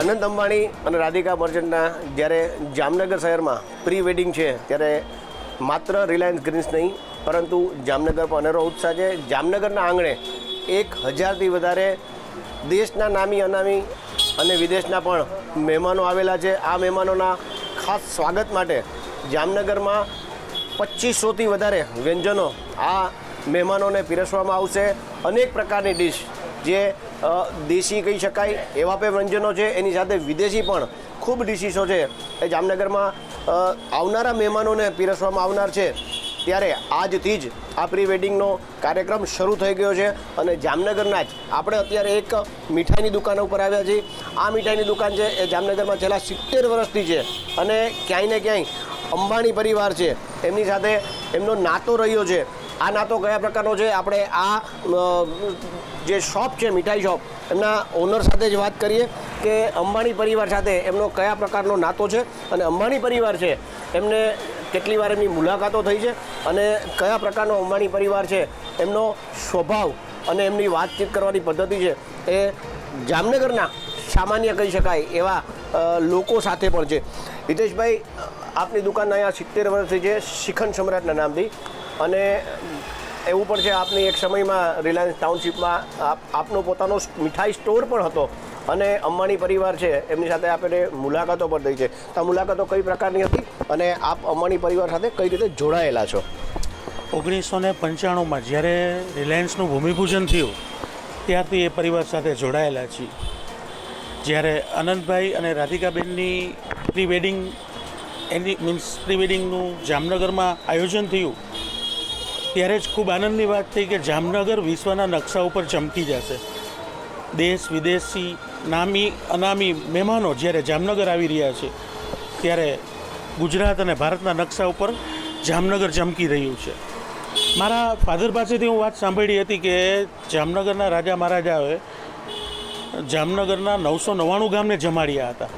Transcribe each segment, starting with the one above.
અનંત અંબાણી અને રાધિકા મર્ચન્ટના જ્યારે જામનગર શહેરમાં પ્રી વેડિંગ છે, ત્યારે માત્ર રિલાયન્સ ગ્રીન્સ નહીં, પરંતુ જામનગર પણ અનેરો ઉત્સાહ છે. જામનગરના આંગણે એક હજારથી વધારે દેશના નામી, અનામી અને વિદેશના પણ મહેમાનો આવેલા છે. આ મહેમાનોના ખાસ સ્વાગત માટે જામનગરમાં પચીસોથી વધારે વ્યંજનો આ મહેમાનોને પીરસવામાં આવશે. અનેક પ્રકારની ડીશ જે દેશી કહી શકાય, એવા પણ વ્યંજનો છે, એની સાથે વિદેશી પણ ખૂબ ડિશિશો છે. એ જામનગરમાં આવનારા મહેમાનોને પીરસવામાં આવનાર છે. ત્યારે આજથી જ આ પ્રી વેડિંગનો કાર્યક્રમ શરૂ થઈ ગયો છે અને જામનગરના જ આપણે અત્યારે એક મીઠાઈની દુકાન ઉપર આવ્યા છીએ. આ મીઠાઈની દુકાન છે, એ જામનગરમાં છેલ્લા સિત્તેર વર્ષથી છે અને ક્યાંય ને ક્યાંય અંબાણી પરિવાર છે. એમની સાથે એમનો નાતો રહ્યો છે. આ નાતો કયા પ્રકારનો છે? આપણે આ જે શોપ છે, મીઠાઈ શોપ, એમના ઓનર સાથે જ વાત કરીએ કે અંબાણી પરિવાર સાથે એમનો કયા પ્રકારનો નાતો છે અને અંબાણી પરિવાર છે, એમને કેટલી વાર એમની મુલાકાતો થઈ છે અને કયા પ્રકારનો અંબાણી પરિવાર છે, એમનો સ્વભાવ અને એમની વાતચીત કરવાની પદ્ધતિ છે, એ જામનગરના સામાન્ય કહી શકાય એવા લોકો સાથે પણ છે. હિતેશભાઈ આપની દુકાન અહીંયા સિત્તેર વર્ષથી છે શિખંડ સમ્રાટના નામથી અને એવું પણ છે, આપની એક સમયમાં રિલાયન્સ ટાઉનશીપમાં આપ, આપનો પોતાનો મીઠાઈ સ્ટોર પણ હતો અને અંબાણી પરિવાર છે, એમની સાથે આપણે મુલાકાતો પણ થઈ છે. તો આ મુલાકાતો કઈ પ્રકારની હતી અને આપ અંબાણી પરિવાર સાથે કઈ રીતે જોડાયેલા છો? ઓગણીસો ને પંચાણુંમાં જ્યારે રિલાયન્સનું ભૂમિપૂજન થયું, ત્યારથી એ પરિવાર સાથે જોડાયેલા છીએ. જ્યારે અનંતભાઈ અને રાધિકાબેનની પ્રી વેડિંગ એની મીન્સ પ્રી વેડિંગનું જામનગરમાં આયોજન થયું ત્યારે જ ખૂબ આનંદની વાત થઈ કે જામનગર વિશ્વના નકશા ઉપર ચમકી જશે. દેશ વિદેશી નામી, અનામી મહેમાનો જ્યારે જામનગર આવી રહ્યા છે, ત્યારે ગુજરાત અને ભારતના નકશા ઉપર જામનગર ચમકી રહ્યું છે. મારા ફાધર પાસેથી હું વાત સાંભળી હતી કે જામનગરના રાજા મહારાજાઓએ જામનગરના નવસો નવ્વાણું ગામને જમાડ્યા હતા.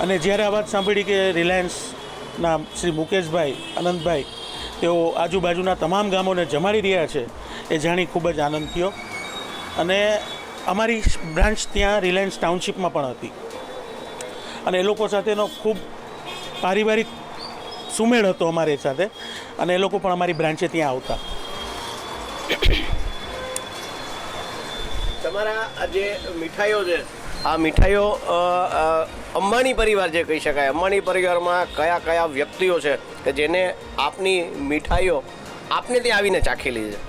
અને જ્યારે આ વાત સાંભળી કે રિલાયન્સના શ્રી મુકેશભાઈ આનંદભાઈ તેઓ આજુબાજુના તમામ ગામોને જમાડી રહ્યા છે એ જાણી ખૂબ જ આનંદ થયો. અને અમારી બ્રાન્ચ ત્યાં રિલાયન્સ ટાઉનશીપમાં પણ હતી. અને એ લોકો સાથેનો ખૂબ પારિવારિક સુમેળ હતો અમારી સાથે અને એ લોકો પણ અમારી બ્રાન્ચે ત્યાં આવતા. તમારા આ જે મીઠાઈઓ છે આ મીઠાઈઓ અંબાણી પરિવાર જે કહી શકાય, અંબાણી પરિવારમાં કયા કયા વ્યક્તિઓ છે કે જેને આપની મીઠાઈઓ આપને ત્યાં આવીને ચાખેલી છે?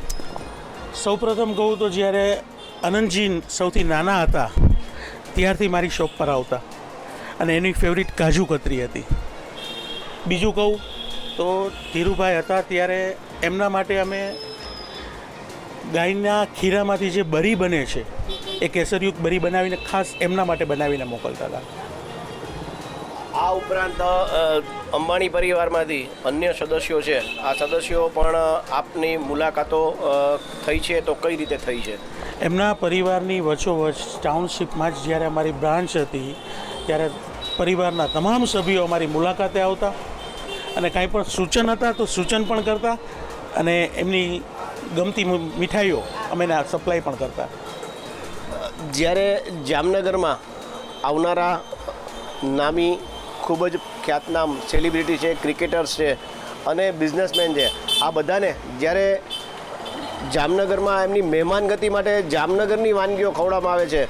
સૌપ્રથમ કહું તો જ્યારે અનંતજી સૌથી નાના હતા, ત્યારથી મારી શોપ પર આવતા અને એની ફેવરિટ કાજુ કતરી હતી. બીજું કહું તો ધીરુભાઈ હતા ત્યારે એમના માટે અમે ગાયના ખીરામાંથી જે બરી બને છે એ કેસરયુક્ત બરી બનાવીને ખાસ એમના માટે બનાવીને મોકલતા હતા. આ ઉપરાંત અંબાણી પરિવારમાંથી અન્ય સદસ્યો છે. આ સદસ્યો પણ આપની મુલાકાતો થઈ છે તો કઈ રીતે થઈ છે? એમના પરિવારની વચ્ચોવચ ટાઉનશીપમાં જ જ્યારે અમારી બ્રાન્ચ હતી ત્યારે પરિવારના તમામ સભ્યો અમારી મુલાકાતે આવતા અને કાંઈ પણ સૂચન હતા તો સૂચન પણ કરતા અને એમની ગમતી મીઠાઈઓ અમે એને સપ્લાય પણ કરતા. જ્યારે જામનગરમાં આવનારા નામી ખૂબ જ ખ્યાતનામ સેલિબ્રિટી છે ક્રિકેટર્સ છે અને બિઝનેસમેન છે, આ બધાને જ્યારે જામનગરમાં એમની મહેમાનગતિ માટે જામનગરની વાનગીઓ ખવડાવવામાં આવે છે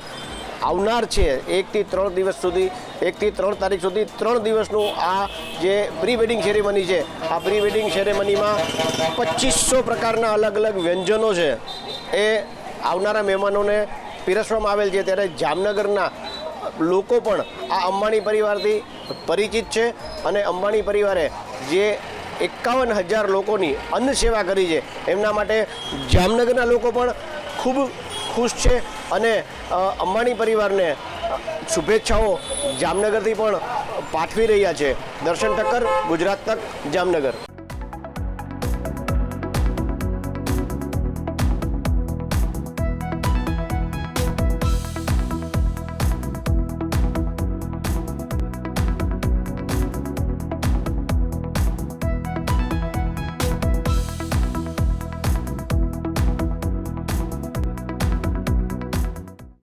આવનાર છે એકથી ત્રણ દિવસ સુધી, એકથી ત્રણ તારીખ સુધી, ત્રણ દિવસનું આ જે પ્રી વેડિંગ સેરેમની છે, આ પ્રી વેડિંગ સેરેમનીમાં પચીસો પ્રકારના અલગ અલગ વ્યંજનો છે. એ આવનારા મહેમાનોને પીરસવામાં આવેલ છે. ત્યારે જામનગરના લોકો પણ આ અંબાણી પરિવારથી પરિચિત છે અને અંબાણી પરિવારે જે એકાવન હજાર લોકોની અન્ન સેવા કરી છે, એમના માટે જામનગરના લોકો પણ ખૂબ ખુશ છે. અને અંબાણી પરિવારને શુભેચ્છાઓ જામનગરથી પણ પાઠવી રહ્યા છે. દર્શન ઠક્કર ગુજરાત તક જામનગર.